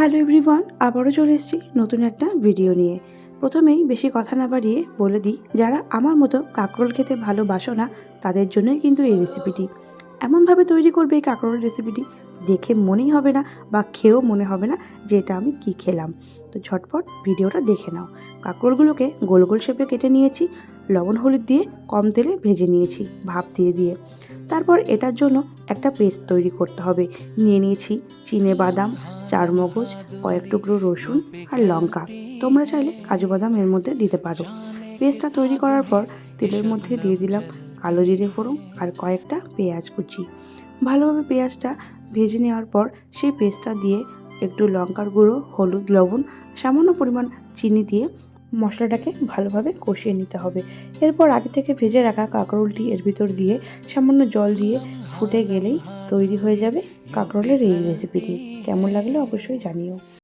Hello everyone, আবারও চলে এসেছি নতুন একটা ভিডিও নিয়ে। প্রথমেই বেশি কথা না বাড়িয়ে বলে দিই, যারা আমার মতো কাঁকরোল খেতে ভালোবাসো না, তাদের জন্যই কিন্তু এই রেসিপিটি এমনভাবে তৈরি করবে এই কাঁকরোল রেসিপিটি দেখে মনেই হবে না বা খেয়েও মনে হবে না যে এটা আমি কি খেলাম। তো ঝটপট ভিডিওটা দেখে নাও। কাঁকরোলগুলোকে গোল গোল শেপে কেটে নিয়েছি, লবণ হলুদ দিয়ে কম তেলে ভেজে নিয়েছি ভাপ দিয়ে দিয়ে। তারপর এটার জন্য একটা পেস্ট তৈরি করতে হবে। নিয়ে নিয়েছি চিনে বাদাম, চার মগজ, কয়েক টুকরো রসুন আর লঙ্কা। তোমরা চাইলে কাজু বাদাম এর মধ্যে দিতে পারো। পেস্টটা তৈরি করার পর তেলের মধ্যে দিয়ে দিলাম কালো জিরে ফোড়ন আর কয়েকটা পেঁয়াজ কুচি। ভালোভাবে পেঁয়াজটা ভেজে নেওয়ার পর সেই পেস্টটা দিয়ে একটু লঙ্কার গুঁড়ো, হলুদ, লবণ, সামান্য পরিমাণ চিনি দিয়ে মশলাটাকে ভালোভাবে কষিয়ে নিতে হবে। এরপর আগে থেকে ভেজে রাখা কাঁকরোলটি এর ভিতর দিয়ে সামান্য জল দিয়ে ফুটে গেলেই তৈরি হয়ে যাবে কাঁকরোলের এই রেসিপিটি কেমন লাগলে অবশ্যই জানিও।